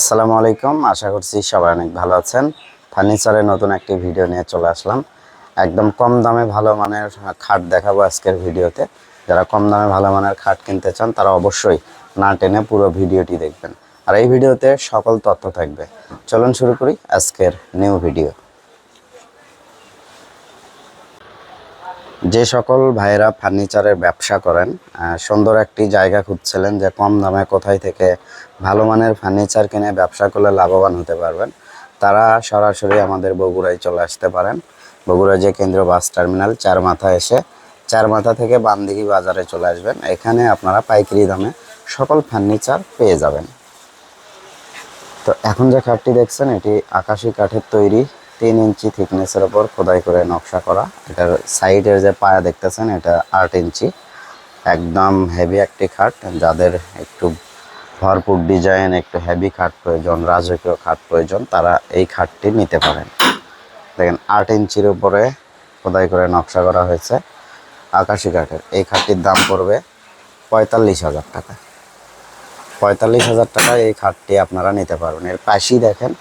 আসসালামু আলাইকুম। আশা করছি সবাই অনেক ভালো আছেন। ফার্নিচারের নতুন একটি ভিডিও নিয়ে চলে আসলাম। একদম কম দামে ভালো মানের খাট দেখাবো আজকের ভিডিওতে। যারা কম দামে ভালো মানের খাট কিনতে চান, তারা অবশ্যই না টেনে পুরো ভিডিওটি দেখবেন। আর এই ভিডিওতে সকল তথ্য থাকবে। চলুন শুরু করি আজকের নিউ ভিডিও যে সকল ভাইয়েরা ফার্নিচারের ব্যবসা করেন সুন্দর একটি জায়গা খুঁজছিলেন যে কম দামে কোথায় থেকে ভালো মানের ফার্নিচার কিনে ব্যবসা করলে লাভবান হতে পারবেন। তারা সরাসরি আমাদের বগুড়ায় চলে আসতে পারেন। বগুড়া যে কেন্দ্র বাস টার্মিনাল, চার মাথা এসে চার মাথা থেকে বামদিঘি বাজারে চলে আসবেন। এখানে আপনারা পাইকারি দামে সকল ফার্নিচার পেয়ে যাবেন। তো এখন যে খাটটি দেখছেন, এটি আকাশি কাঠের তৈরি তিন ইঞ্চি থিকনেসের ওপর খোদাই করে নকশা করা। এটার সাইডের যে পায়া দেখতেছেন, এটা আট ইঞ্চি। একদম হেভি একটি খাট, যাদের একটু ভরপুর ডিজাইন একটু হেভি খাট প্রয়োজন, রাজকীয় খাট প্রয়োজন, তারা এই খাটটি নিতে পারেন। দেখেন, আট ইঞ্চির উপরে খোদাই করে নকশা করা হয়েছে আকাশি কাঠের। এই খাটটির দাম পড়বে পঁয়তাল্লিশ হাজার টাকা। পঁয়তাল্লিশ হাজার টাকায় এই খাটটি আপনারা নিতে পারবেন। এর পাশেই দেখেন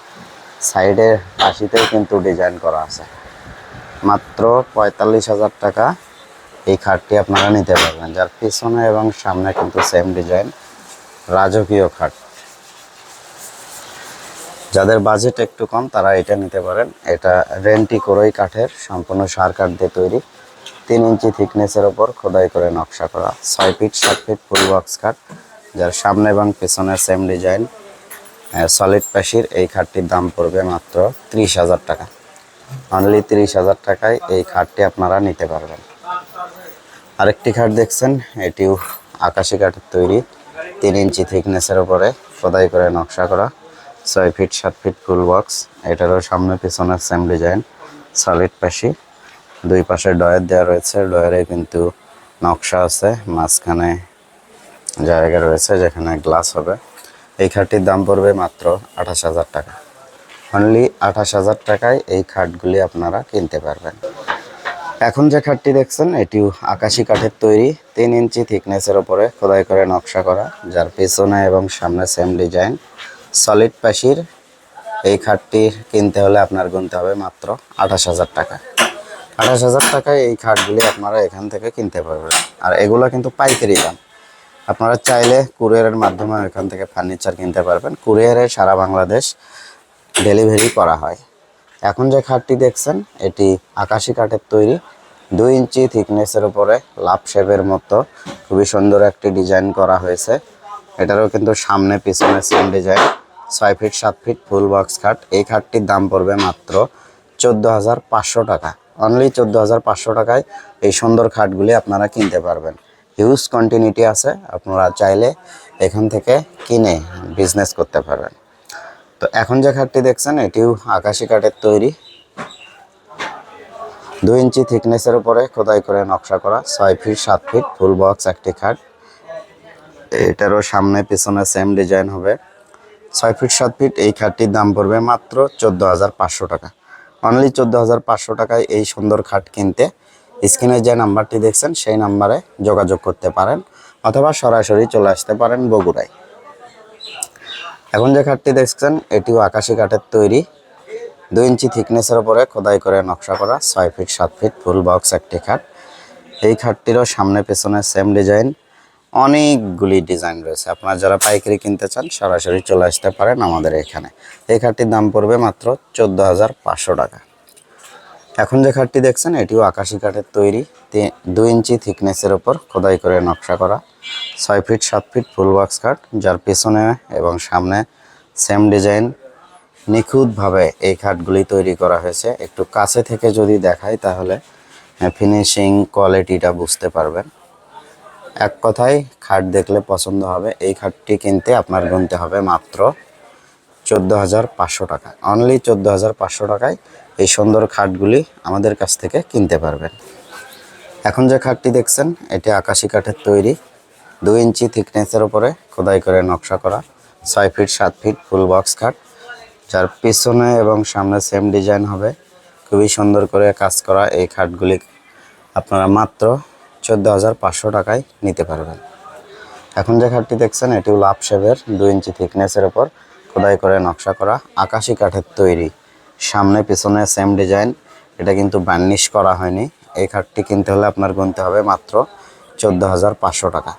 সাইডের পাশিতেও কিন্তু ডিজাইন করা আছে। মাত্র পঁয়তাল্লিশ হাজার টাকা এই খাটটি আপনারা নিতে পারবেন। যার পিছনে এবং সামনে কিন্তু সেম ডিজাইন রাজকীয় খাট। যাদের বাজেট একটু কম, তারা এটা নিতে পারেন। এটা রেন্টি করই কাঠের, সম্পূর্ণ সার কাঠ দিয়ে তৈরি। তিন ইঞ্চি থিকনেসের ওপর খোদাই করে নকশা করা। ছয় ফিট, সাত ফিট ফুল বক্স খাট, যার সামনে এবং পেছনে সেম ডিজাইন সলিড প্যাশির এই খাটটির দাম পড়বে মাত্র ত্রিশ হাজার টাকা। অনলি ত্রিশ হাজার টাকায় এই খাটটি আপনারা নিতে পারবেন। আরেকটি খাট দেখছেন, এটিও আকাশি কাঠের তৈরি। তিন ইঞ্চি থিকনেসের উপরে খোদাই করে নকশা করা। ছয় ফিট, সাত ফিট ফুল বক্স। এটারও সামনে পিছনে সেম ডিজাইন সলিড প্যাশি দুই পাশে ডয়ার দেওয়া রয়েছে। ডয়ারে কিন্তু নকশা আছে। মাঝখানে জায়গা রয়েছে যেখানে গ্লাস হবে। এই খাটটির দাম পড়বে মাত্র আঠাশ হাজার টাকা। অনলি আঠাশ হাজার টাকায় এই খাটগুলি আপনারা কিনতে পারবেন। এখন যে খাটটি দেখছেন, এটিও আকাশি কাঠের তৈরি, তিন ইঞ্চি থিকনেসের ওপরে খোদাই করে নকশা করা, যার পেছনে এবং সামনে সেম ডিজাইন সলিড পাশির এই খাটটি কিনতে হলে আপনার গুনতে হবে মাত্র আঠাশ হাজার টাকা। আঠাশ হাজার টাকায় এই খাটগুলি আপনারা এখান থেকে কিনতে পারবেন। আর এগুলো কিন্তু পাইকারি দাম। আপনারা চাইলে কুরিয়ারের মাধ্যমে এখান থেকে ফার্নিচার কিনতে পারবেন। কুরিয়ারে সারা বাংলাদেশ ডেলিভারি করা হয়। এখন যে খাটটি দেখছেন, এটি আকাশি কাঠের তৈরি। দুই ইঞ্চি থিকনেসের উপরে লাভ শেপের মতো খুবই সুন্দর একটি ডিজাইন করা হয়েছে। এটারও কিন্তু সামনে পিছনে সেম ডিজাইন ছয় ফিট সাত ফিট ফুল বক্স খাট। এই খাটটির দাম পড়বে মাত্র চোদ্দ হাজার পাঁচশো টাকা। অনলি চোদ্দ হাজার পাঁচশো টাকায় এই সুন্দর খাটগুলি আপনারা কিনতে পারবেন। হিউজ কন্টিনিউটি আছে, আপনারা চাইলে এখান থেকে কিনে বিজনেস করতে পারবেন। তো এখন যে খাটটি দেখছেন, এটিও আকাশি কাঠের তৈরি। দুই ইঞ্চি থিকনেসের উপরে খোদাই করে নকশা করা, ছয় ফিট সাত ফিট ফুল বক্স একটি খাট। এটারও সামনে পিছনে সেম ডিজাইন হবে। ছয় ফিট সাত ফিট এই খাটটির দাম পড়বে মাত্র চোদ্দ হাজার পাঁচশো টাকা। অনলি চোদ্দ হাজার পাঁচশো টাকায় এই সুন্দর খাট কিনতে স্ক্রিনে যে নাম্বারটি দেখছেন, সেই নাম্বারে যোগাযোগ করতে পারেন অথবা সরাসরি চলে আসতে পারেন বগুড়ায়। এখন যে খাটটি দেখছেন, এটিও আকাশি কাঠের তৈরি। দুই ইঞ্চি থিকনেসের উপরে খোদাই করে নকশা করা, ছয় ফিট, সাত ফিট, ফুল বক্স একটি খাট। এই খাটটিরও সামনে পেছনে সেম ডিজাইন অনেকগুলি ডিজাইন রয়েছে। আপনারা যারা পাইকারি কিনতে চান, সরাসরি চলে আসতে পারেন আমাদের এখানে। এই খাটটির দাম পড়বে মাত্র চোদ্দ হাজার পাঁচশো টাকা। এখন যে খাটটি দেখছেন, এটিও আকাশি কাঠের তৈরি। দুই ইঞ্চি থিকনেসের ওপর খোদাই করে নকশা করা। ছয় ফিট, সাত ফিট ফুল বক্স কাঠ যার পিছনে এবং সামনে সেম ডিজাইন নিখুঁতভাবে এই খাটগুলি তৈরি করা হয়েছে। একটু কাছে থেকে যদি দেখাই তাহলে ফিনিশিং কোয়ালিটিটা বুঝতে পারবেন। এক কথায়, খাট দেখলে পছন্দ হবে। এই খাটটি কিনতে আপনার গুনতে হবে মাত্র চোদ্দ হাজার পাঁচশো টাকা। অনলি চোদ্দ হাজার পাঁচশো টাকায় এই সুন্দর খাটগুলি আমাদের কাছ থেকে কিনতে পারবেন। এখন যে খাটটি দেখছেন, এটি আকাশি কাঠের তৈরি। দুই ইঞ্চি থিকনেসের উপরে খোদাই করে নকশা করা। ছয় ফিট, সাত ফিট, ফুল বক্স খাট। যার পিছনে এবং সামনে সেম ডিজাইন হবে। খুবই সুন্দর করে কাজ করা এই খাটগুলি আপনারা মাত্র চোদ্দ হাজার পাঁচশো টাকায় নিতে পারবেন। এখন যে খাটটি দেখছেন, এটিও লাভ শেপের দুই ইঞ্চি থিকনেসের উপর। খোদাই করে নকশা করা আকাশি কাঠের তৈরি। সামনে, পিছনে সেম ডিজাইন এটা কিন্তু বার্নিশ করা হয়নি। এই খাটটি কিনতে হলে আপনার গুনতে হবে মাত্র চোদ্দ হাজার পাঁচশো টাকা।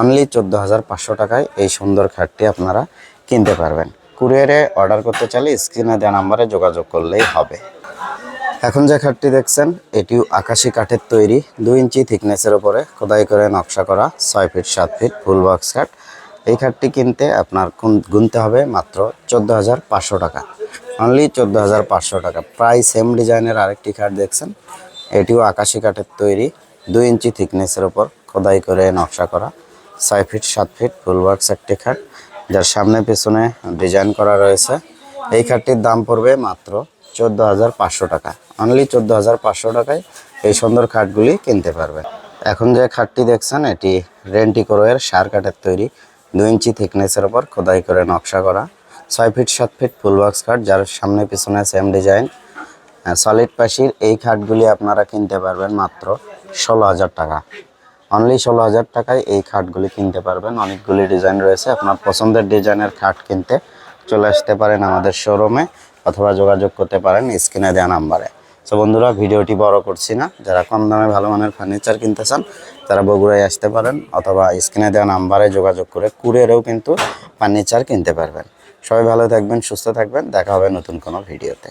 অনলি চোদ্দ হাজার পাঁচশো টাকায় এই সুন্দর খাটটি আপনারা কিনতে পারবেন। কুরিয়ারে অর্ডার করতে চাইলে স্ক্রিনে দেওয়া নাম্বারে যোগাযোগ করলেই হবে। এখন যে খাটটি দেখছেন, এটিও আকাশি কাঠের তৈরি। দুই ইঞ্চি থিকনেসের ওপরে খোদাই করে নকশা করা ছয় ফিট সাত ফিট ফুল বক্স খাট। এই খাটটি কিনতে আপনার গুন- গুনতে হবে মাত্র চোদ্দ হাজার পাঁচশো টাকা। অনলি চোদ্দ হাজার পাঁচশো টাকা। প্রায় সেম ডিজাইনের আরেকটি খাট দেখছেন। এটিও আকাশি কাঠের তৈরি। দুই ইঞ্চি থিকনেসের ওপর খোদাই করে নকশা করা। ছয় ফিট সাত ফিট ফুল বক্স একটি খাট, যার সামনে পেছনে ডিজাইন করা রয়েছে। এই খাটটির দাম পড়বে মাত্র চোদ্দ হাজার পাঁচশো টাকা। অনলি চোদ্দ হাজার পাঁচশো টাকায় এই সুন্দর খাটগুলি কিনতে পারবেন। এখন যে খাটটি দেখছেন, এটি রেন্টিকোরোয়ের সার কাঠের তৈরি। দুই ইঞ্চি থিকনেসের ওপর খোদাই করে নকশা করা। ছয় ফিট, সাত ফিট ফুল বক্স খাট, যার সামনে পিছনে সেম ডিজাইন সলিড পাশির এই খাটগুলি আপনারা কিনতে পারবেন মাত্র ষোলো হাজার টাকা। অনলি ষোলো হাজার টাকায় এই খাটগুলি কিনতে পারবেন। অনেকগুলি ডিজাইন রয়েছে। আপনার পছন্দের ডিজাইনের খাট কিনতে চলে আসতে পারেন আমাদের শোরুমে অথবা যোগাযোগ করতে পারেন স্ক্রিনে দেওয়া নাম্বারে। তো বন্ধুরা, ভিডিওটি বড় করছি না। যারা কম দামে ভালো মানের ফার্নিচার কিনতে চান, তারা বগুড়ায় আসতে পারেন অথবা স্ক্রিনে দেওয়া নাম্বারে যোগাযোগ করে কুরিয়ারেও কিন্তু ফার্নিচার কিনতে পারবেন। সবাই ভালো থাকবেন, সুস্থ থাকবেন। দেখা হবে নতুন কোনো ভিডিওতে।